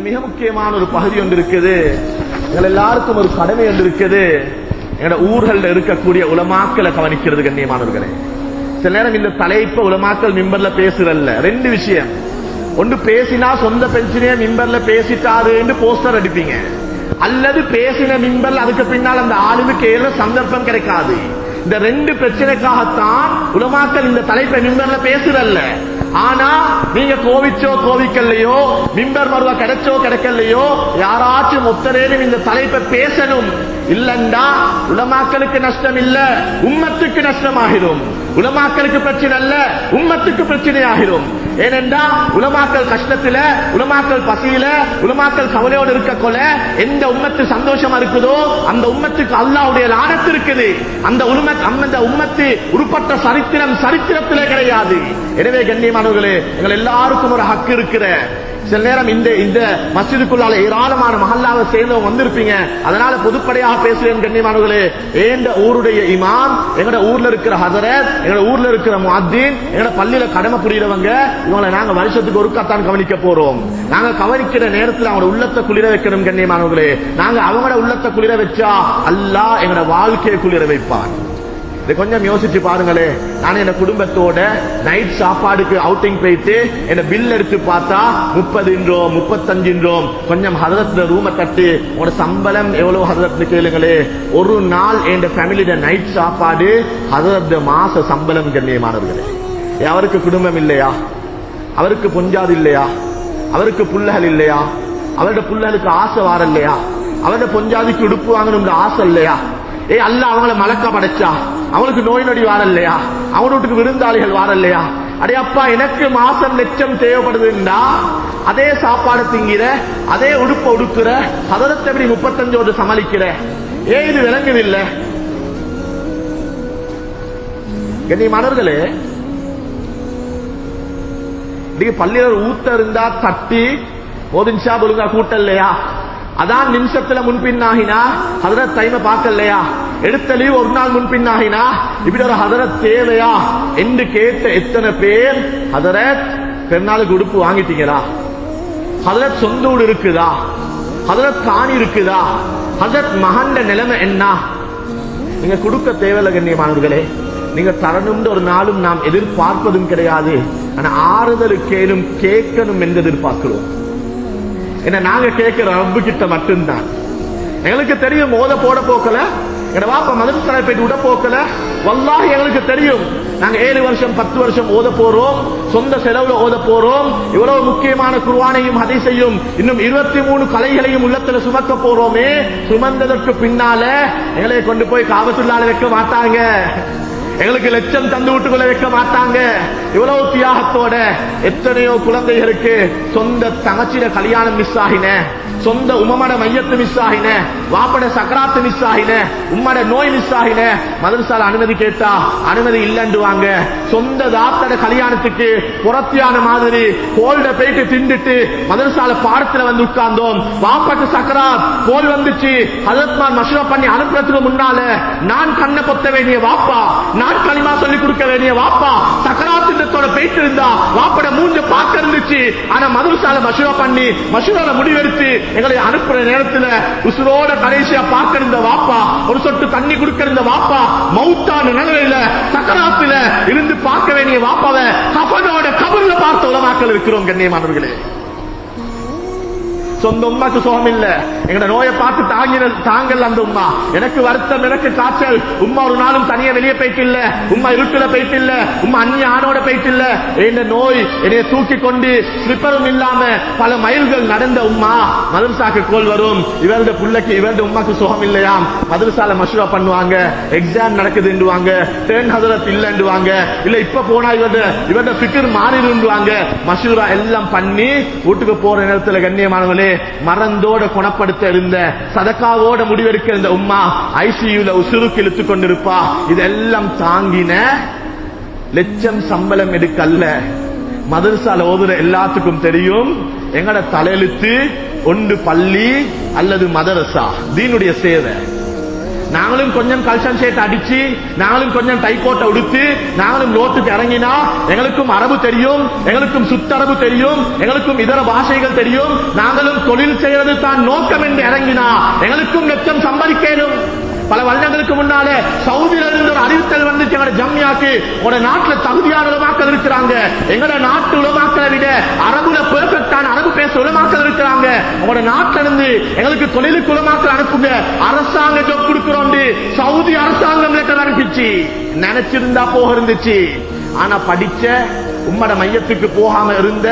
இதுல மிக முக்கியமான ஒரு பகுதி ஒன்று இருக்குது. எங்கள் எல்லாருக்கும் ஒரு கடமை ஒன்று இருக்குது. எங்களோட ஊர்களில் இருக்கக்கூடிய உலமாக்களை கவனிக்கிறது கண்ணியமானவர்களே. சில நேரம் இந்த தலைப்ப உலமாக்கள் மிம்பர்ல பேசுறல்ல. ரெண்டு விஷயம். ஒன்று பேசினா சொந்த பென்ஷனே மிம்பர்ல பேசிட்டாரு என்று போஸ்டர் அடிப்பீங்க. அல்லது பேசின மிம்பர்ல அதுக்கு பின்னால் அந்த ஆளுக்கு ஏற சந்தர்ப்பம் கிடைக்காது. இந்த ரெண்டு பிரச்சனைக்காகத்தான் உலமாக்கள் இந்த தலைப்பை மிம்பர்ல பேசுறல்ல. ஆனா நீங்க கோவிச்சோ கோவிக்கல்லையோ மிம்பர் மருவா கிடைச்சோ கிடைக்கலையோ யாராச்சும் ஒத்தரேனும் இந்த தலைப்பை பேசணும். இல்லண்டா உலமாக்களுக்கு நஷ்டம் இல்ல உம்மத்துக்கு நஷ்டமாகிடும். உலமாக்களுக்கு பிரச்சனை அல்ல உம்மத்துக்கு பிரச்சனை ஆகிறோம் ஏனென்றா உலமாக்கள் கஷ்டத்துல உலமாக்கள் பசியில உலமாக்கள் கவலையோடு இருக்க கொல எந்த உம்மத்து சந்தோஷமா இருக்குதோ அந்த உம்மத்துக்கு அல்லாவுடைய லானத்து இருக்குது. அந்த உண்மை அந்த உம்மத்து உருப்பட்ட சரித்திரம் சரித்திரத்திலே கிடையாது. எனவே கண்ணியமானவர்களே எங்கள் எல்லாருக்கும் ஒரு ஹக்கு இருக்கிற சில நேரம் இந்த இந்த மசிதுக்குள்ளால ஏராளமான மஹல்லாவை சேர்ந்தவங்க வந்திருப்பீங்க. அதனால பொதுப்படையாக பேசுவேன் கண்ணியமானவர்களே. ஏந்த ஊருடைய இமாம் எங்கட ஊர்ல இருக்கிற ஹதர எங்கட ஊர்ல இருக்கிற முஹத்தீன் எங்கட பள்ளியில கடமை புரியறவங்க இவங்களை நாங்க வருஷத்துக்கு ஒருக்காத்தான் கவனிக்க போறோம். நாங்க கவனிக்கிற நேரத்துல அவங்களோட உள்ளத்தை குளிர வைக்கணும் கண்ணியமானவர்களே. நாங்க அவங்களோட உள்ளத்தை குளிர வச்சா அல்லாஹ் எங்கட வாழ்க்கையை குளிர வைப்பான் இதை கொஞ்சம் யோசிச்சு பாருங்களே. நான் என் குடும்பத்தோட நைட் சாப்பாடுக்கு அவுட்டிங் போயிட்டு என்ன பில் எடுத்து பார்த்தா முப்பது முப்பதுன்றோம் முப்பத்தஞ்சுன்றோம் கொஞ்சம் ஹதரத்துல ரூமை தட்டு உங்களோட சம்பளம் எவ்வளவு ஹதரத்னு கேளுங்களே. ஒரு நாள் என் ஃபேமிலியோட நைட் சாப்பாடு ஹதரத் மாச சம்பளம் கண்ணியமானவர்களே. அவருக்கு குடும்பம் இல்லையா? அவருக்கு பொஞ்சாது இல்லையா? அவருக்கு புள்ளகள் இல்லையா? அவருடைய புள்ளகளுக்கு ஆசை வார இல்லையா அவருடைய பொஞ்சாதிக்கு உடுப்பு வாங்கணும்னு ஆசை இல்லையா? ஏ அல்ல அவங்கள மலக்க படைச்சா அவங்களுக்கு நோய் நொடி வாரல்லையா? இல்லையா வீட்டுக்கு விருந்தாளிகள் வாரல்லையா? அடே அப்பா எனக்கு மாசம் லட்சம் தேவைப்படுதுண்டா. அதே சாப்பாடு திங்கிற அதே உடுப்ப உடுக்குற சதரத்தை எப்படி முப்பத்தஞ்சோடு சமாளிக்கிற? ஏன் இது விளங்குதில்லை. கண்ணியமானவர்களே இன்னைக்கு பள்ளியில ஊத்த இருந்தா தட்டி போதின்ஷா ஒழுங்கா இல்லையா அதான் நிமிஷத்துல முன்பின்னாகினா ஹதரத் டைம பார்க்கலையா? எடுத்த லீவ் ஒரு நாள் முன்பின்னாகினா இப்படி ஒரு ஹதரத் தேவையா? என்று கேட்ட எத்தனை பேர் ஹதரத் பெருநாளுக்கு உடுப்பு வாங்கிட்டீங்களா? ஹதரத் சொந்த ஊடு இருக்குதா? ஹதரத் காணி இருக்குதா? ஹதரத் மகண்ட நிலைமை என்ன? நீங்க கொடுக்க தேவையில்லை கண்ணியமானவர்களே நீங்க தரணும்னு ஒரு நாளும் நாம் எதிர்பார்ப்பதும் கிடையாது. ஆனா ஆறுதலுக்கேனும் கேட்கணும் என்று எதிர்பார்க்கிறோம். என்ன நாங்க கேட்கிற ரப்பு கிட்ட மட்டும்தான். எங்களுக்கு தெரியும் ஓத போட போக்கல. எங்க வாப்பா மதரசாலை போயிட்டு விட போக்கல. வல்லாக எங்களுக்கு தெரியும். நாங்க ஏழு வருஷம் பத்து வருஷம் ஓத போறோம். சொந்த செலவுல ஓத போறோம். இவ்வளவு முக்கியமான குர்வானையும் ஹதீஸையும் இன்னும் இருபத்தி மூணு கலைகளையும் உள்ளத்துல சுமக்க போறோமே. சுமந்ததற்கு பின்னால எங்களை கொண்டு போய் காவத்துள்ளால வைக்க மாட்டாங்க. எங்களுக்கு லட்சம் தந்து விட்டுக்குள்ள வைக்க மாட்டாங்க. இவ்வளவு தியாகத்தோட எத்தனையோ குழந்தைகளுக்கு சொந்த தங்கச்சியில கல்யாணம் மிஸ் ஆகின சொந்த உமமட மையத்து மிஸ் ஆகின வாப்பட சக்கராத்து மிஸ் ஆகின உம்மட நோய் மிஸ் ஆகின. மதரசால அனுமதி கேட்டா அனுமதி இல்லைன்றுவாங்க சொந்த தாத்தட கல்யாணத்துக்கு புறத்தியான மாதிரி கோல்ட போயிட்டு திண்டுட்டு மதரசால பாடத்துல வந்து உட்கார்ந்தோம். வாப்பட்டு சக்கராத் கோல் வந்துச்சு. ஹதரத்மான் மஷ்ரா பண்ணி அனுப்புறதுக்கு முன்னால நான் கண்ணை பொத்த வேண்டிய வாப்பா நான் நாற்காலிமா சொல்லி கொடுக்க வேண்டிய வாப்பா சக்கராத்திட்டத்தோட போயிட்டு இருந்தா வாப்பட மூஞ்ச பார்க்க இருந்துச்சு ஆனா மதுரசால மசூரா பண்ணி மசூரால முடிவெடுத்து எங்களை அனுப்புற நேரத்துல உசுரோட கடைசியா பார்க்க இருந்த வாப்பா ஒரு சொட்டு தண்ணி கொடுக்க இருந்த வாப்பா மவுத்தான நிலையில சக்கராத்துல இருந்து பார்க்க வேண்டிய வாப்பாவை கபனோட கபர்ல பார்த்த உலமாக்கள் இருக்கிறோம் கண்ணியமானவர்களே. சொந்த உமாக்கு சுகம் இல்ல. எங்க நோயை பார்த்து தாங்கின தாங்கல் அந்த உமா எனக்கு வருத்தம் எனக்கு காய்ச்சல். உமா ஒரு நாளும் தனியா வெளியே போயிட்டு இல்ல உமா இருட்டுல போயிட்டு இல்ல உமா அந்நிய ஆணோட போயிட்டு இல்ல என்ன நோய் என்னைய தூக்கி கொண்டு ஸ்லிப்பரும் இல்லாம பல மைல்கள் நடந்த உமா மதுரசாக்கு கோல் வரும். இவருடைய பிள்ளைக்கு இவருடைய உமாக்கு சுகம் இல்லையாம். மதுரசால மஷூரா பண்ணுவாங்க. எக்ஸாம் நடக்குதுன்னுவாங்க. டேன் ஹதரத் இல்லன்னுவாங்க. இல்ல இப்ப போனா இவருடைய இவருடைய பிக்கர் மாறிடுவாங்க மஷூரா எல்லாம் பண்ணி வீட்டுக்கு போற நேரத்துல கண்ணியமானவங்களே மறந்தோட குணப்படுத்த இருந்த சதக்காவோட முடிவெடுக்க இருந்த உம்மா ஐசியூல உசுருக்கு இழுத்து கொண்டிருப்பா. இதெல்லாம் தாங்கின லட்சம் சம்பளம் எடுக்கல்ல. மதரசால ஓதுற எல்லாத்துக்கும் தெரியும். எங்கட தலையெழுத்து ஒன்று பள்ளி அல்லது மதரசா தீனுடைய சேவை. நாங்களும் கொஞ்சம் கல்சன் ஷேட் அடிச்சு நாங்களும் கொஞ்சம் டைக்கோட்டை உடுத்து நாங்களும் லோட்டுக்கு இறங்கினா எங்களுக்கும் அரபு தெரியும் எங்களுக்கும் சுத்தரபு தெரியும் எங்களுக்கும் இதர பாஷைகள் தெரியும். நாங்களும் தொழில் செய்யறது தான் நோக்கம் என்று இறங்கினா எங்களுக்கும் லட்சம் சம்பாதிக்கணும். பல வருடங்களுக்கு முன்னாலே சவுதியில இருந்து ஒரு அறிவித்தல் வந்துச்சு எங்களோட ஜம்மியாக்கு உங்களோட நாட்டுல தகுதியான உலமாக்கள் இருக்கிறாங்க. எங்களோட நாட்டு உலமாக்களை விட அரபுல அரபு பேச உலமாக்கள் இருக்கிறாங்க. உங்களோட நாட்டில இருந்து எங்களுக்கு தொழிலுக்கு உலமாக்கள் அனுப்புங்க. அரசாங்க ஜோப் கொடுக்கிறோம் சவுதி அரசாங்கம் லெட்டர் அனுப்பிச்சு. நினைச்சிருந்தா போக இருந்துச்சு. ஆனா படிச்ச உம்மட மையத்துக்கு போகாம இருந்த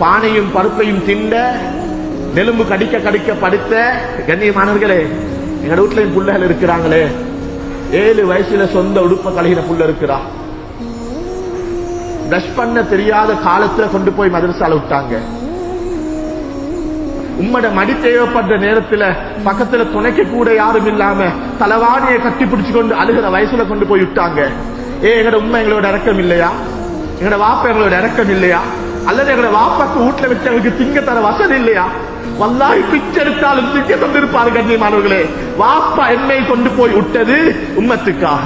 பானையும் பருப்பையும் திண்ட நெலும்பு கடிக்க கடிக்க படுத்த கண்ணியமானவர்களே எங்க வீட்டுல புள்ளைகள் இருக்கிறாங்களே. ஏழு வயசுல சொந்த உடுப்ப கழுகின புள்ள இருக்கிறா. பிரஷ் பண்ண தெரியாத காலத்துல கொண்டு போய் மதரசால விட்டாங்க. உம்மட மடி தேவைப்படுற நேரத்துல பக்கத்துல துணைக்க கூட யாரும் இல்லாம தலவாணியை கட்டி பிடிச்சு கொண்டு அழுகிற வயசுல கொண்டு போய் விட்டாங்க. ஏ எங்கட உண்மை எங்களோட இறக்கம் இல்லையா? எங்கட வாப்பா எங்களோட இறக்கம் இல்லையா? அல்லது எங்கட வாப்பாக்கு வீட்டுல வச்சு எங்களுக்கு திங்க தர வசதி இல்லையா? வல்லாய் பிச்செடுத்தாலும் திங்க தந்திருப்பாரு கண்ணியமானவர்களே. வாப்பா என்னை கொண்டு போய் விட்டது உம்மத்துக்காக.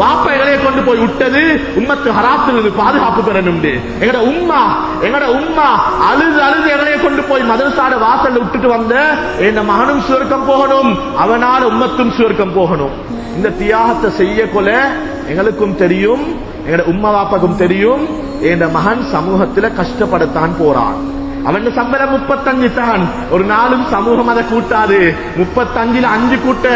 வாப்பா எங்களை கொண்டு போய் விட்டது. உம்மத்து ஹராத்திலிருந்து பாதுகாப்பு பெறணும் எங்கட உம்மா எங்கட உம்மா அழுது அழுது எங்களை கொண்டு போய் மதரசாட வாசல்ல விட்டுட்டு வந்த என் மகனும் சுவர்க்கம் போகணும் அவனால உம்மத்தும் சுவர்க்கம் போகணும். இந்த தியாகத்தை செய்ய கொல எங்களுக்கும் தெரியும் எங்கட உம்மா வாப்பாக்கும் தெரியும். என் மகன் சமூகத்துல கஷ்டப்படத்தான் போறான். அவன் சம்பளம் முப்பத்தஞ்சு தான் ஒரு நாளும் சமூகம் அதை கூட்டாது முப்பத்தஞ்சுல அஞ்சு கூட்ட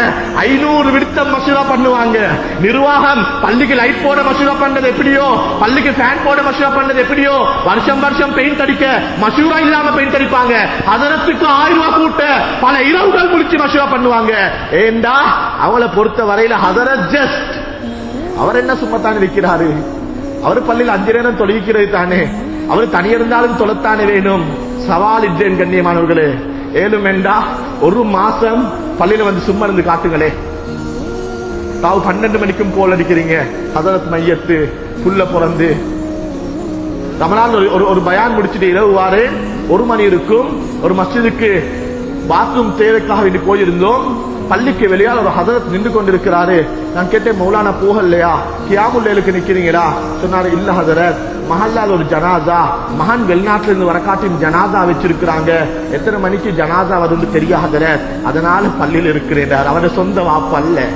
ஐநூறு விடுத்தம் மசூதா பண்ணுவாங்க நிர்வாகம் பள்ளிக்கு லைட் போட மசூதா பண்ணது எப்படியோ பள்ளிக்கு ஃபேன் போட மசூதா பண்ணது எப்படியோ வருஷம் வருஷம் பெயிண்ட் அடிக்க மசூரா இல்லாம பெயிண்ட் அடிப்பாங்க அதனத்துக்கு ஆயிரம் ரூபாய் கூட்ட பல இரவுகள் முடிச்சு மசூரா பண்ணுவாங்க ஏண்டா அவளை பொறுத்த வரையில ஹதரத் ஜஸ்ட் அவர் என்ன சும்மா தான் இருக்கிறாரு அவர் பள்ளியில் அஞ்சு நேரம் தொழிக்கிறது தானே அவர் தனியிருந்தாலும் தொலைத்தானே வேணும். சவால் இட்டேன் கண்ணியமானவர்களே. ஏழும் வேண்டா ஒரு மாசம் பள்ளியில வந்து சும்மா இருந்து காட்டுங்களே. தாவு பன்னெண்டு மணிக்கும் போல் அடிக்கிறீங்க. ஹதரத் மையத்து புள்ள பிறந்து. ரமலான் ஒரு ஒரு- ஒரு பயான் முடிச்சுட்டு இரவு வாரு. ஒரு மணி இருக்கும். ஒரு மஸ்ஜிதுக்கு பாத்ரூம் தேவைக்காக வேண்டி போயிருந்தோம். பள்ளிக்கு வெளியால் ஒரு ஹதரத் நின்று கொண்டிருக்கிறாரு. நான் கேட்டேன் மௌலானா போகலையா? கியாமுல்லேலுக்கு நிக்கிறீங்களா? சொன்னாரு இல்ல ஹதரத். மஹல்லால் ஒரு ஜனாதா மகன் வெளிநாட்டுல இருந்து வரக்காட்டின் ஜனாதா வச்சிருக்கிறாங்க. எத்தனை மணிக்கு ஜனாதா வரும்னு தெரியா அதனால பள்ளியில் இருக்கிறேன் அவருடைய சொந்த வாப்பு அல்ல.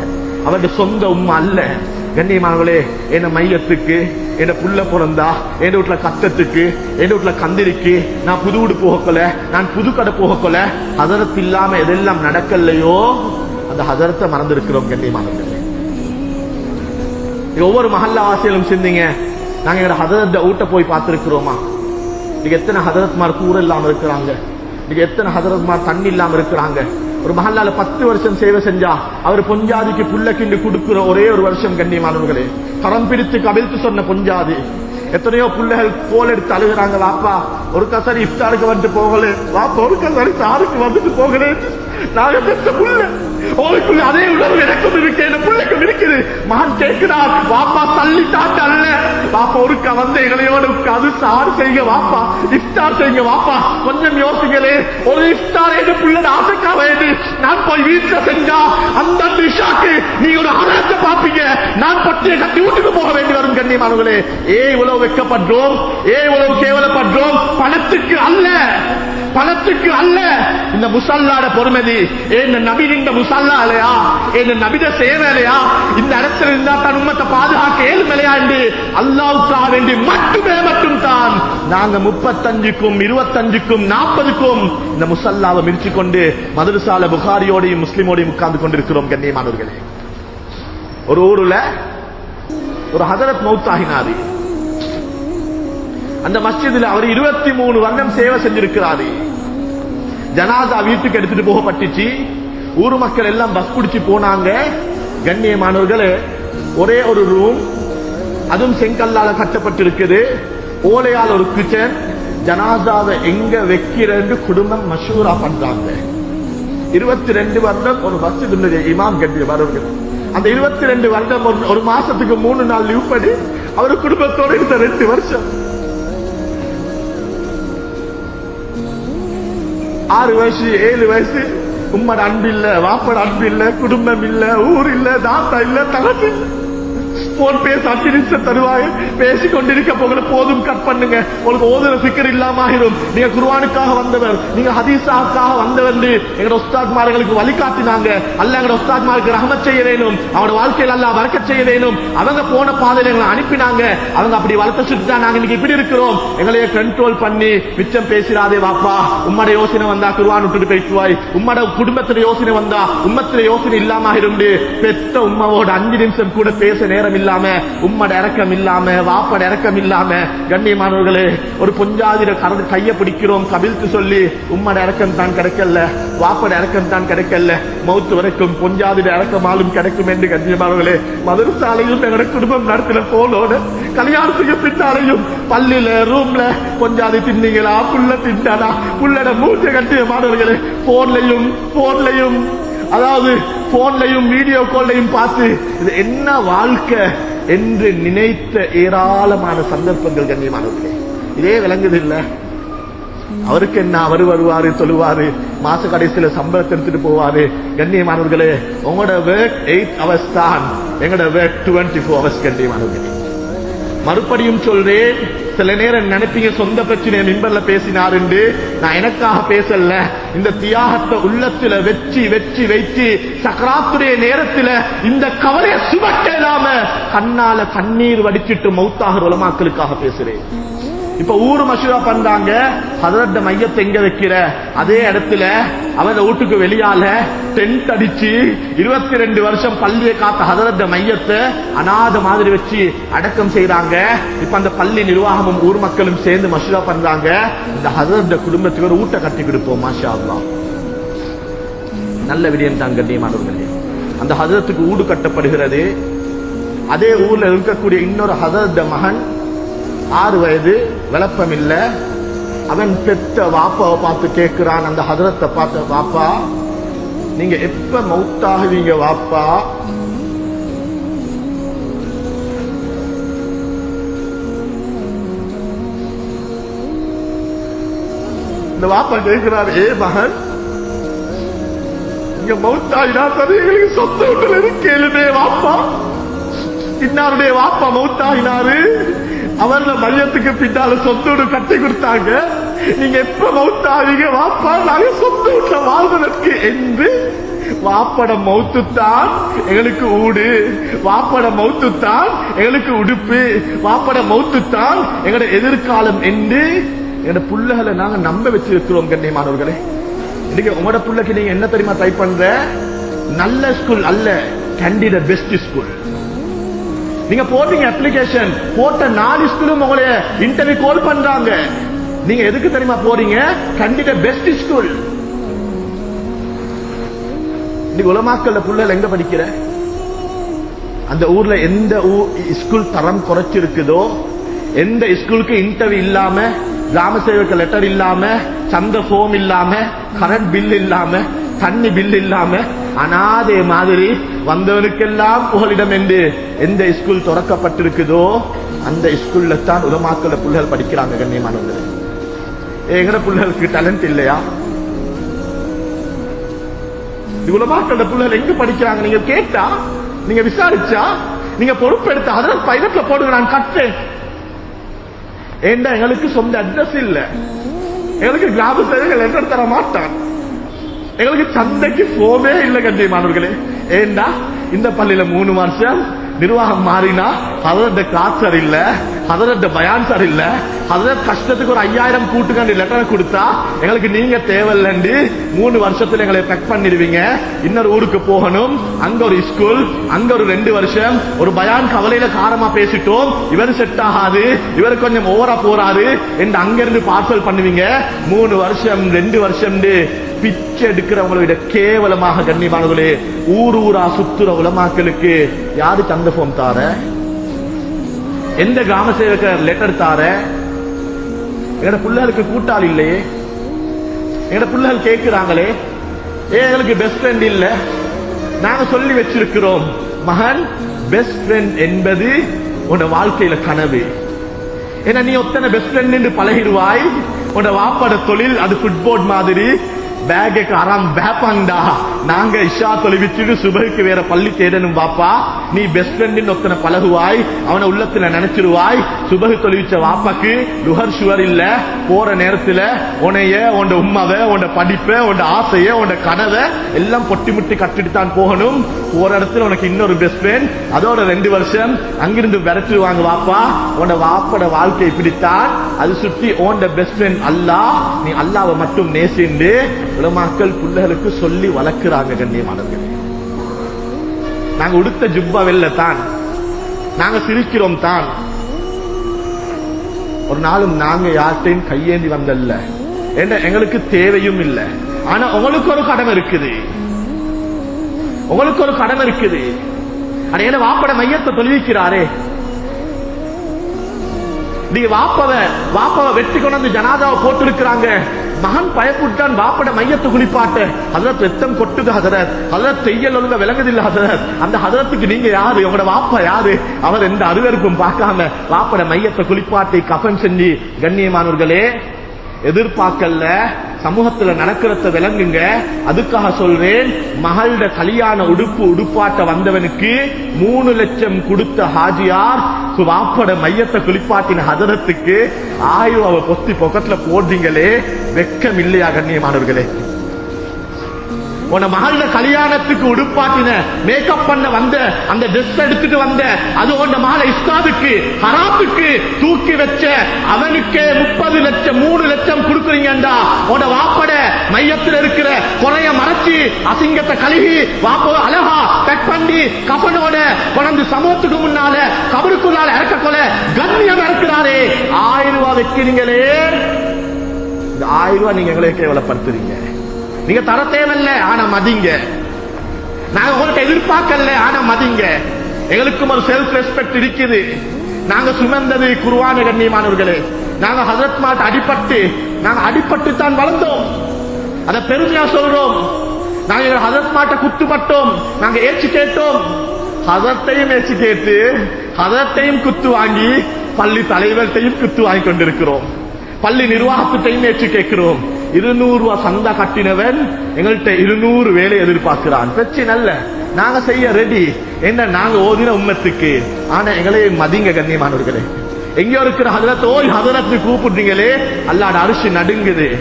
அவருடைய சொந்த உண்மை அல்ல. கண்ணியமானவளே என்ன மையத்துக்கு என்ன புள்ள பிறந்தா என் வீட்டுல கத்தத்துக்கு என் வீட்டுல கந்திரிக்கு நான் புது வீடு போகக்கொல நான் புது கடை போகக்கொல ஹதரத் இல்லாம எதெல்லாம் நடக்கலையோ அந்த ஹதரத்தை மறந்திருக்கிறோம் கண்ணியமானவர்களே நீங்க ஒவ்வொரு மஹல்லா ஆசையிலும் சிந்திங்க. நாங்க எங்க ஹதரத்தை ஊட்ட போய் பார்த்திருக்கிறோமா? நீங்க எத்தனை ஹதரத்மார் கூற இல்லாம இருக்கிறாங்க? நீங்க எத்தனை ஹதரத்மார் தண்ணி இல்லாம இருக்கிறாங்க? ஒரு மஹல்லால பத்து வருஷம் சேவை செஞ்சா அவர் பொஞ்சாதிக்கு புள்ள கிண்டு கொடுக்கிற ஒரே ஒரு வருஷம் கண்ணியமானவர்களே கரம் பிடித்து கவிழ்த்து சொன்ன பொஞ்சாதி எத்தனையோ பிள்ளைகள் கோல் எடுத்து அழுகிறாங்க வாப்பா ஒரு கசரி இஃப்தாருக்கு வந்துட்டு போகல. வாப்பா ஒரு கசரி சாருக்கு வந்துட்டு போகல. நாங்க பெற்ற புள்ள உங்களுக்குள்ள அதே உணர்வு எனக்கும் இருக்கு. என் பிள்ளைக்கும் இருக்குது மகன் கேட்கிறார் வாப்பா தள்ளி தாட்டு அல்ல பாப்பா ஒரு வந்து இளையோடு அது சார் செய்யுங்க வாப்பா. இஃப்தார் செய்யுங்க வாப்பா. கொஞ்சம் யோசிக்கலே ஒரு இஃப்தார் எங்க பிள்ளை ஆசைக்கா வேண்டு நான் போய் வீட்டுல செஞ்சா அந்த நிஷாக்கு நீ ஒரு ஆராய்ச்சி பாப்பீங்க நான் பட்டியை கட்டி வீட்டுக்கு போக வேண்டி வரும் கண்ணியமானவர்களே. ஏ இவ்வளவு வெட்கப்படுறோம் ஏ இவ்வளவு கேவலப்படுறோம் பணத்துக்கு அல்ல. பணத்துக்கு அல்ல. இந்த முசல்லாட பொறுமதி. ஏன் நபி நின்ற முசல்லாலையா? ஏன் நபித சேவையா இந்த இடத்துல இருந்தா தான் உம்மத்தை பாதுகாக்க ஏழுமலையா என்று அல்லாவுக்காக வேண்டி மட்டுமே மட்டும் தான். நாங்க முப்பத்தஞ்சுக்கும் இருபத்தஞ்சுக்கும் நாற்பதுக்கும் இந்த முசல்லாவை மிரிச்சு கொண்டு மதுரசால புகாரியோடையும் முஸ்லிமோடையும் உட்கார்ந்து கொண்டிருக்கிறோம் கண்ணியமானவர்களே. ஒரு ஊருல ஒரு ஹதரத் மௌத்தாகினாரு. அந்த மஸ்ஜிதுல அவர் இருபத்தி மூணு வருடம் சேவை செஞ்சிருக்கிறாரு. ஜனாதா வீட்டுக்கு எடுத்துட்டு போகப்பட்டுச்சு. ஊர் மக்கள் எல்லாம் பஸ் பிடிச்சு போனாங்க. கண்ணியமானவர்களே ஒரே ஒரு ரூம் அதுவும் செங்கல்லால கட்டப்பட்டிருக்குது. ஓலையால் ஒரு கிச்சன். ஜனாதாவை எங்க வைக்கிறன்னு குடும்பம் மஷூரா பண்றாங்க. இருபத்தி ரெண்டு வருடம் ஒரு மஸ்ஜித் இமாம் கட்டி வரவர்கள் அந்த இருபத்தி ரெண்டு வருடம் ஒரு- மாசத்துக்கு மூணு நாள் லீவ் பண்ணி அவர் குடும்பத்தோட இருந்த ரெண்டு வருஷம். ஆறு வயசு ஏழு வயசு. உம்மட அன்பு இல்ல வாப்பட அன்பு இல்ல குடும்பம் இல்ல ஊர் இல்ல தாத்தா இல்ல தகத்து இல்லை. போன் பேச அஞ்சு நிமிஷம் தருவாய் பேசி கொண்டிருக்க போகல போதும் கட் பண்ணுங்க. உங்களுக்கு ஓதுற சிக்கர் இல்லாம ஆயிரும் நீங்க குருவானுக்காக வந்தவர் நீங்க ஹதீஸாக்காக வந்தவர் எங்க உஸ்தாத்மார்களுக்கு வழிகாட்டினாங்க. அல்ல எங்க உஸ்தாத்மாருக்கு ரஹம செய்ய வேணும். அவனோட வாழ்க்கையில் அல்ல வளர்க்க செய்ய வேணும். அவங்க போன பாதையில எங்களை அனுப்பினாங்க. அவங்க அப்படி வளர்த்த சுட்டு நாங்க இன்னைக்கு இப்படி இருக்கிறோம். எங்களைய கண்ட்ரோல் பண்ணி மிச்சம் பேசிடாதே வாப்பா. உம்மட யோசனை வந்தா குருவான் விட்டுட்டு பேசுவாய். உம்மட குடும்பத்துல யோசனை வந்தா உம்மத்துல யோசனை இல்லாம இருந்து பெத்த உம்மாவோட அஞ்சு நிமிஷம் கூட பேச நேரம் இல்லை இல்லாம உம்மட இறக்கம் இல்லாம வாப்பட இறக்கம் இல்லாம கண்ணியமானவர்களே ஒரு பொஞ்சாதிர கரடு கைய பிடிக்கிறோம் கவிழ்த்து சொல்லி உம்மட இறக்கம் தான் கிடைக்கல வாப்பட இறக்கம் தான் கிடைக்கல மௌத்து வரைக்கும் பொஞ்சாதிர இறக்கமாலும் கிடைக்கும் என்று கண்ணியமானவர்களே மதரசாலையும் எங்களோட குடும்பம் நடத்தின போலோட கல்யாணத்துக்கு பின்னாலையும் பள்ளியில ரூம்ல கொஞ்சாதி தின்னீங்களா புள்ள தின்னாடா புள்ளட கட்டி மாணவர்களே போன்லையும் போன்லையும் அதாவது போன்லையும் வீடியோ கால்லையும் பார்த்து இது என்ன வாழ்க்கை என்று நினைத்த ஏராளமான சந்தர்ப்பங்கள் கண்ணியமானவர்களே. இதே விளங்குது இல்ல? அவருக்கு என்ன அவர் வருவாரு சொல்லுவாரு மாச கடைசியில சம்பளத்தை எடுத்துட்டு போவாரு. கண்ணியமானவர்களே உங்களோட வேர்க் எயிட் ஹவர்ஸ் தான். எங்களோட வேர்க் டுவெண்ட்டி ஃபோர் அவர்ஸ் கண்ணியமானவர்களே. மறுபடியும் சொல்றேன் சில நேரம் நினைப்பீங்க சொந்த பிரச்சனையை மிம்பர்ல பேசினாருண்டு நான் எனக்காக பேசல. இந்த தியாகத்தை உள்ளத்துல வெச்சு வெச்சு வைத்து சக்கராத்துடைய நேரத்துல இந்த கவலையை சுமக்க இல்லாம கண்ணால கண்ணீர் வடிச்சிட்டு மௌத்தாக உலமாக்களுக்காக பேசுறேன். இப்ப ஊர் மசூரா பண்றாங்க. ஹதரட்ட மையத்தை எங்க வைக்கிற? அதே இடத்துல அவன் வீட்டுக்கு வெளியால டென்ட் அடிச்சு இருபத்தி ரெண்டு வருஷம் பள்ளியை காத்த ஹதரட்ட மையத்தை அநாத மாதிரி வச்சு அடக்கம் செய்யறாங்க இப்ப அந்த பள்ளி நிர்வாகமும் ஊர் மக்களும் சேர்ந்து மசூரா பண்றாங்க. இந்த ஹதரட்ட குடும்பத்துக்கு ஒரு ஊட்ட கட்டி கொடுப்போம் மாஷா நல்ல விடயம் தான் கண்ணியமானவர்களே. அந்த ஹதரத்துக்கு ஊடு கட்டப்படுகிறது. அதே ஊர்ல இருக்கக்கூடிய இன்னொரு ஹதரத்த மகன் ஆறு வயது விளப்பம் இல்லை அவன் பெத்த வாப்பாவை பார்த்து கேட்கிறான். அந்த ஹதரத்தை பார்த்த வாப்பா நீங்க எப்ப மௌத்தாகுவீங்க வாப்பா? இந்த வாப்பா கேட்கிறார் ஏ மகன் இங்க மௌத்தாயினா சரி எங்களுக்கு சொந்த வீட்டில் இருக்கேளுமே வாப்பா. இன்னாருடைய வாப்பா மௌத்தாயினாரு? அவர்ல மையத்துக்கு பின்னால சொந்த கட்டி கொடுத்தாங்க. நீங்க எப்ப மௌத்தாவீங்க வாப்பா நாங்க சொந்த வீட்டுல வாழ்வதற்கு என்று. வாப்பட மௌத்து தான் எங்களுக்கு ஊடு. வாப்பட மௌத்து தான் எங்களுக்கு உடுப்பு. வாப்பட மௌத்து தான் எங்களோட எதிர்காலம் என்று. எங்களோட புள்ளைகளை நாங்க நம்ப வச்சிருக்கிறோம் கண்ணியமானவர்களே. இன்னைக்கு உங்களோட புள்ளைக்கு நீங்க என்ன தெரியுமா ட்ரை பண்ற? நல்ல ஸ்கூல் அல்ல கண்டிட பெஸ்ட் ஸ்கூல் நீங்க போட்டீங்க அப்ளிகேஷன் போட்ட நாலு ஸ்கூலும் உங்களை இன்டர்வியூ கால் பண்றாங்க. நீங்க எதுக்கு தெரியுமா போறீங்க? கண்டிப்பா பெஸ்ட் ஸ்கூல் இன்னைக்கு உலமாக்கல்ல புள்ளல் எங்க படிக்கிற? அந்த ஊர்ல எந்த ஸ்கூல் தரம் குறைச்சிருக்குதோ எந்த ஸ்கூலுக்கு இன்டர்வியூ இல்லாம கிராம சேவக லெட்டர் இல்லாம சந்த ஃபோம் இல்லாம கரண்ட் பில் இல்லாம தண்ணி பில் இல்லாம அனாதே மாதிரி வந்தவனுக்கெல்லாம் புகலிடம் என்று எந்த ஸ்கூல் திறக்கப்பட்டிருக்குதோ அந்த ஸ்கூல்ல தான் உலமாக்கல பிள்ளைகள் படிக்கிறாங்க கண்ணியமானவங்க எங்கட பிள்ளைகளுக்கு டேலண்ட் இல்லையா? உலமாக்கல பிள்ளைகள் எங்க படிக்கிறாங்க? நீங்க கேட்டா நீங்க விசாரிச்சா நீங்க பொறுப்பெடுத்த அதில் பைலட்ல போடுங்க நான் கட்டேன் ஏண்டா எங்களுக்கு சொந்த அட்ரஸ் இல்ல? எங்களுக்கு கிராம சேவைகள் லெட்டர் தர மாட்டான் எங்களுக்கு சந்தைக்கு போவே இல்லை கண்டி மாணவர்களே. ஏண்டா? இந்த பள்ளியில மூணு வருஷம் நிர்வாகம் மாறினா அதோட காசர் சார் இல்ல அதோட பயான் சார் இல்ல அதோட கஷ்டத்துக்கு ஒரு ஐயாயிரம் கூட்டுக்காண்டி லெட்டர் கொடுத்தா எங்களுக்கு நீங்க தேவையில்லண்டி. மூணு வருஷத்துல எங்களை பெக் பண்ணிடுவீங்க. இன்னொரு ஊருக்கு போகணும். அங்க ஒரு ஸ்கூல் அங்க ஒரு ரெண்டு வருஷம். ஒரு பயான் கவலையில காரமா பேசிட்டோம். இவர் செட் ஆகாது. இவர் கொஞ்சம் ஓவரா போறாரு. என்று அங்க இருந்து பார்சல் பண்ணுவீங்க. மூணு வருஷம் ரெண்டு வருஷம் பிச்சை எடுக்கிறவங்களை விட கேவலமாக கண்ணியமானவர்களே ஊர் ஊரா சுத்துற உலமாக்களுக்கு யாரு தந்த போன் தார? எந்த கிராம சேவகர் லெட்டர் தார? எங்கட பிள்ளைகளுக்கு கூட்டாளி இல்லையே? எங்கட பிள்ளைகள் கேட்கிறாங்களே ஏ எங்களுக்கு பெஸ்ட் ஃப்ரெண்ட் இல்ல. நாங்க சொல்லி வச்சிருக்கிறோம். மகன் பெஸ்ட் ஃப்ரெண்ட் என்பது உன் வாழ்க்கையில கனவு. ஏன்னா நீ ஒத்தனை பெஸ்ட் ஃப்ரெண்ட் என்று பழகிடுவாய். உன்னோட வாப்பாட தொழில் அது ஃபுட்போர்ட் மாதிரி. බෑඩට අරම් බෑපන්දා. நாங்க இஷா தொலைவிச்சுட்டு சுபகுக்கு வேற பள்ளி தேடணும் பாப்பா. நீ பெஸ்ட் ஃப்ரெண்டின் ஒத்தனை பழகுவாய் அவனை உள்ளத்துல நினைச்சிருவாய். சுபகு தொலைவிச்ச வாப்பாக்கு லுகர் சுவர் இல்ல. போற நேரத்துல உனைய உண்ட உம்மாவ உண்ட படிப்ப உண்ட ஆசைய உண்ட கனவை எல்லாம் பொட்டி முட்டி கட்டிட்டு தான் போகணும். போற இடத்துல உனக்கு இன்னொரு பெஸ்ட் ஃப்ரெண்ட் அதோட ரெண்டு வருஷம் அங்கிருந்து விரட்டுவாங்க வாப்பா. உன்ட வாப்பட வாழ்க்கை இப்படித்தான் அது சுற்றி ஓண்ட பெஸ்ட் ஃப்ரெண்ட் அல்லாஹ். நீ அல்லாவை மட்டும் நேசிண்டு உலமாக்கள் பிள்ளைகளுக்கு சொல்லி இருக்கிறாங்க கண்ணியமானவர்களே. நாங்க உடுத்த ஜுப்பா வெல்ல தான். நாங்க சிரிக்கிறோம் தான். ஒரு நாளும் நாங்க யார்கிட்டையும் கையேந்தி வந்தல்ல. என்ன எங்களுக்கு தேவையும் இல்லை. ஆனா உங்களுக்கு ஒரு கடன் இருக்குது. உங்களுக்கு ஒரு கடன் இருக்குது. ஆனா என்ன வாப்பட மையத்தை தொழிலிக்கிறாரே நீங்க வாப்பவ வாப்பவ வெட்டி கொண்டு வந்து ஜனாதாவை போட்டிருக்கிறாங்க. மகன் பயப்புட்டான் பாப்பட மையத்தை குளிப்பாட்ட. ஹதரத் ரத்தம் கொட்டுது ஹதரத். ஹதரத் செய்யல் ஒழுங்க விளங்குதில்ல ஹதரத். அந்த ஹதரத்துக்கு நீங்க யாரு? உங்களோட வாப்பா யாரு? அவர் எந்த அருவருப்பும் பார்க்காம வாப்பட மையத்தை குளிப்பாட்டி கஃன் செஞ்சு கண்ணியமானவர்களே எதிர்பார்க்கல சமூகத்துல நடக்கிறத விளங்குங்க. அதுக்காக சொல்றேன் மகள்ட கல்யாண உடுப்பு உடுப்பாட்ட வந்தவனுக்கு மூணு லட்சம் கொடுத்த ஹாஜியார் வாப்பட மையத்தை குளிப்பாட்டின ஹதரத்துக்கு ஆயுள் அவ பொத்தி பொக்கத்துல போடுறீங்களே. வெக்கம் இல்லையா கண்ணியமானவர்களே. உன மகள கல்யாணத்துக்கு உடுப்பாட்டின மேக்கப் பண்ண வந்த அந்த ட்ரெஸ் எடுத்துட்டு வந்த அது உன் மகள இஸ்தாதுக்கு ஹராத்துக்கு தூக்கி வச்ச அவனுக்கே முப்பது லட்சம் மூணு லட்சம் கொடுக்குறீங்கடா உன வாப்பட மையத்தில் இருக்கிற குறைய மறைச்சி அசிங்கத்தை கழுகி வாப்ப அழகா கட் பண்ணி கபனோட கொண்டு சமூகத்துக்கு முன்னால கபருக்குள்ளால இறக்க கொலை கண்ணியம் இறக்குறாரே ஆயிரம் ரூபாய் வைக்கிறீங்களே. இந்த ஆயிரம் ரூபாய் நீங்க எங்களை கேவலப்படுத்துறீங்க. நீங்க தர தேவையில்ல ஆனா மதிங்க. நாங்க உங்களுக்கு எதிர்பார்க்கல ஆனா மதிங்க. எங்களுக்கும் ஒரு செல்ஃப் ரெஸ்பெக்ட் இருக்குது. நாங்க சுமந்தது குருவான கண்ணியமானவர்களே. நாங்க ஹசரத் மாட் அடிபட்டு நாங்க அடிபட்டு தான் வளர்ந்தோம். அத பெருமையா சொல்றோம். நாங்க எங்க ஹசரத் மாட்டை குத்துப்பட்டோம். நாங்க ஏச்சு கேட்டோம். ஹசரத்தையும் ஏச்சு கேட்டு ஹசரத்தையும் குத்து வாங்கி பள்ளி தலைவர்கிட்டையும் குத்து வாங்கி கொண்டிருக்கிறோம். பள்ளி நிர்வாகத்தையும் ஏற்று கேட்கிறோம். இருநூறு ரூபா சந்தா கட்டினவன் எங்கள்கிட்ட இருநூறு வேலை எதிர்பார்க்கிறான். பிரச்சனை அல்ல. நாங்க செய்ய ரெடி என்ன நாங்க ஓதின உண்மத்துக்கு ஆனா எங்களை மதிங்க கண்ணியமானவர்களே. எங்கேயோ இருக்கிற ஹதரத் ஓய் ஹதரத்து கூப்பிடுறீங்களே. அல்லாட அரிசி நடுங்குது.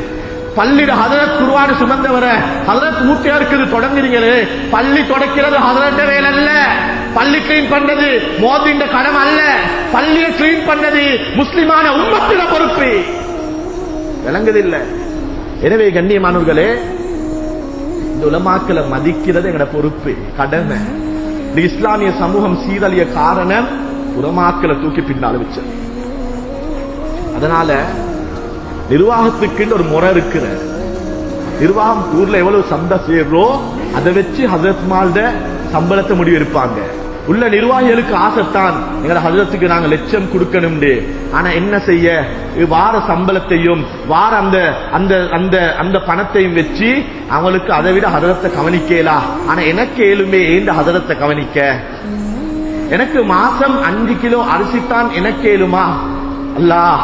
பள்ளியில ஹதரத் குருவான சுமந்தவர ஹதரத் மூட்டையா இருக்குது தொடங்குறீங்களே. பள்ளி தொடக்கிறது ஹதரத்த வேலை அல்ல. பள்ளி கிளீன் பண்ணது மோதிண்ட கடமை அல்ல. பள்ளியை கிளீன் பண்ணது முஸ்லிமான உண்மத்தில பொறுப்பு. விளங்குதில்லை. எனவே கண்ணியமானவர்களே இந்த உலமாக்களை மதிக்கிறது எங்கட பொறுப்பு கடமை. இந்த இஸ்லாமிய சமூகம் சீரழிய காரணம் உலமாக்களை தூக்கி பின்னால வச்சது அதனால நிர்வாகத்துக்கு ஒரு முறை இருக்கிற நிர்வாகம் ஊர்ல எவ்வளவு சந்தை சேர்றோ அதை வச்சு ஹசரத் மால்ட சம்பளத்தை முடிவு இருப்பாங்க உள்ள நிர்வாகிகளுக்கு ஆசைத்தான். எங்க ஹசரத்துக்கு நாங்க லட்சம் கொடுக்கணும்னு. ஆனா என்ன செய்ய? வார சம்பளத்தையும் வார அந்த அந்த அந்த அந்த பணத்தையும் வச்சு அவங்களுக்கு அதை விட ஹதரத்தை கவனிக்கலா? ஆனா எனக்கு ஏழுமே ஏந்த ஹதரத்தை கவனிக்க. எனக்கு மாசம் அஞ்சு கிலோ அரிசித்தான் எனக்கு ஏழுமா? அல்லாஹ்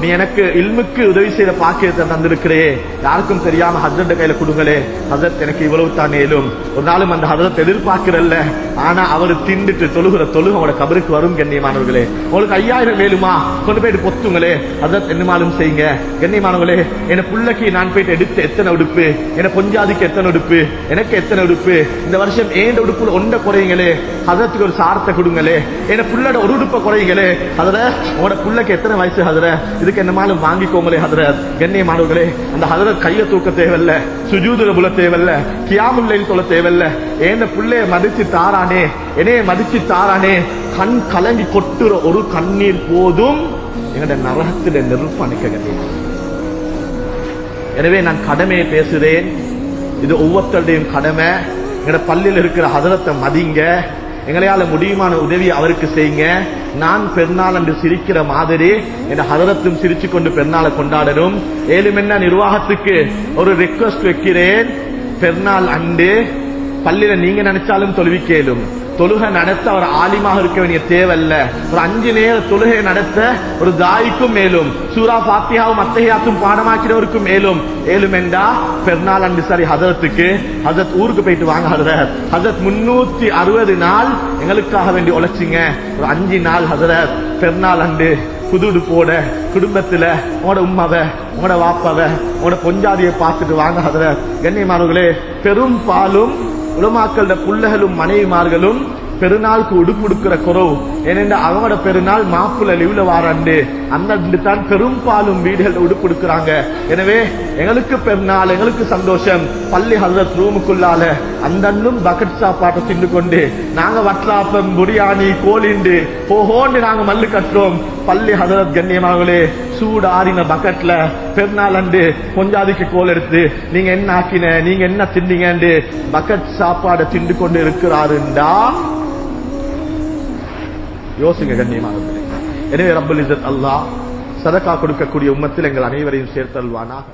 நீ எனக்கு இல்முக்கு உதவி செய்த பாக்கியத்தை தந்திருக்கிறே யாருக்கும் தெரியாம ஹசரத் கையில கொடுங்களே. ஹசரத் எனக்கு இவ்வளவு தான் ஏலும் ஒரு நாளும் அந்த ஹசரத் எதிர்பார்க்கிறல்ல. ஆனா அவர் திண்டுட்டு தொழுகிற தொழுக அவட கபருக்கு வரும் கண்ணியமானவர்களே. உங்களுக்கு ஐயாயிரம் வேலுமா கொண்டு போயிட்டு பொத்துங்களே. ஹசரத் என்னமாலும் செய்யுங்க? கண்ணியமானவர்களே என் புள்ளைக்கு நான் போயிட்டு எடுத்து எத்தனை உடுப்பு? என பொஞ்சாதிக்கு எத்தனை உடுப்பு? எனக்கு எத்தனை உடுப்பு? இந்த வருஷம் ஏண்ட உடுப்புல ஒண்ட குறையுங்களே? ஹசரத்துக்கு ஒரு சாரத்தை கொடுங்களே. என புள்ளட ஒரு உடுப்பை குறையுங்களே. ஹதர உங்களோட புள்ளைக்கு எத்தனை வயசு ஹதர. இதுக்கு என்னமாலும் வாங்கிக்கோங்களே ஹதர. கண்ணியமானவர்களே அந்த ஹதர கைய தூக்க தேவையில்ல சுஜூதுல புல தேவையில்ல கியாமுல்லையில் சொல்ல தேவையில்ல. ஏந்த புள்ளைய மதிச்சு தாரானே என்னைய மதிச்சு தாரானே கண் கலங்கி கொட்டுற ஒரு கண்ணீர் போதும் என்னோட நரகத்தில நெருப்பு அணைக்க எனவே நான் கடமையை பேசுறேன். இது ஒவ்வொருத்தருடையும் கடமை. என்னோட பள்ளியில் இருக்கிற ஹதரத்தை மதிங்க. எங்களையால முடியுமான உதவி அவருக்கு செய்யுங்க. நான் பெருநாள் என்று சிரிக்கிற மாதிரி என் ஹதரத்தும் சிரிச்சு கொண்டு பெருநாளை கொண்டாடணும். ஏழுமென்ன நிர்வாகத்துக்கு ஒரு ரெக்வஸ்ட் வைக்கிறேன். பெருநாள் அண்டு பள்ளியில நீங்க நினைச்சாலும் தொழுவிக்கேலும் தொழுகை நடத்த அவர் ஆலிமாக இருக்க வேண்டிய தேவையில்ல. ஒரு அஞ்சு நேர தொழுகை நடத்த ஒரு தாய்க்கும் மேலும் சூரா பாத்தியாவும் அத்தகையாத்தும் பாடமாக்கிறவருக்கும் மேலும். ஏலும் என்றா பெருநாள் அண்டு சாரி ஹதரத்துக்கு ஹசரத் ஊருக்கு போயிட்டு வாங்க ஹதரத். ஹசரத் முன்னூத்தி அறுபது நாள் எங்களுக்காக வேண்டி உழைச்சிங்க. ஒரு அஞ்சு நாள் ஹதரத். பெருநாள் அண்டு புது போட குடும்பத்துல உங்களோட உம்மாவ உங்களோட வாப்பாவை உங்களோட பொஞ்சாதியை பார்த்துட்டு வாங்க ஹதரத். கண்ணியமானவர்களே பெரும்பாலும் உலமாக்களோட புள்ளைகளும் மனைவிமார்களும் பெருநாளுக்கு உடுப்பு கொடுக்கிற குறவு. ஏனென்ற அவங்களோட பெருநாள் மாப்புல லீவ்ல வாரண்டு. அந்த தான் பெரும்பாலும் வீடுகள் உடுப்பு உடுக்குறாங்க எனவே எங்களுக்கு பெருநாள் எங்களுக்கு சந்தோஷம். பள்ளி ஹசரத் ரூமுக்குள்ளால அந்தன்னும் பக்கெட் சாப்பாட்டை தின்னு கொண்டு நாங்க வட்லாப்பம் பிரியாணி கோழிண்டு போகோண்டு நாங்க மல்லு கட்டுறோம். பள்ளி ஹசரத் கண்ணியமாகலே சூடு ஆறின பக்கெட்ல பெருநாள் அண்டு கொஞ்சாதிக்கு கோல் எடுத்து நீங்க என்ன ஆக்கின? நீங்க என்ன தின்னீங்கன்னு பக்கெட் சாப்பாடை திண்டு கொண்டு இருக்கிறாருண்டா? யோசிங்க கண்ணியமாக எனவே ரப்பல் இசத் அல்லாஹ் சதக்கா கொடுக்கக்கூடிய உம்மத்தில் எங்கள் அனைவரையும் சேர்த்தல்வானாக.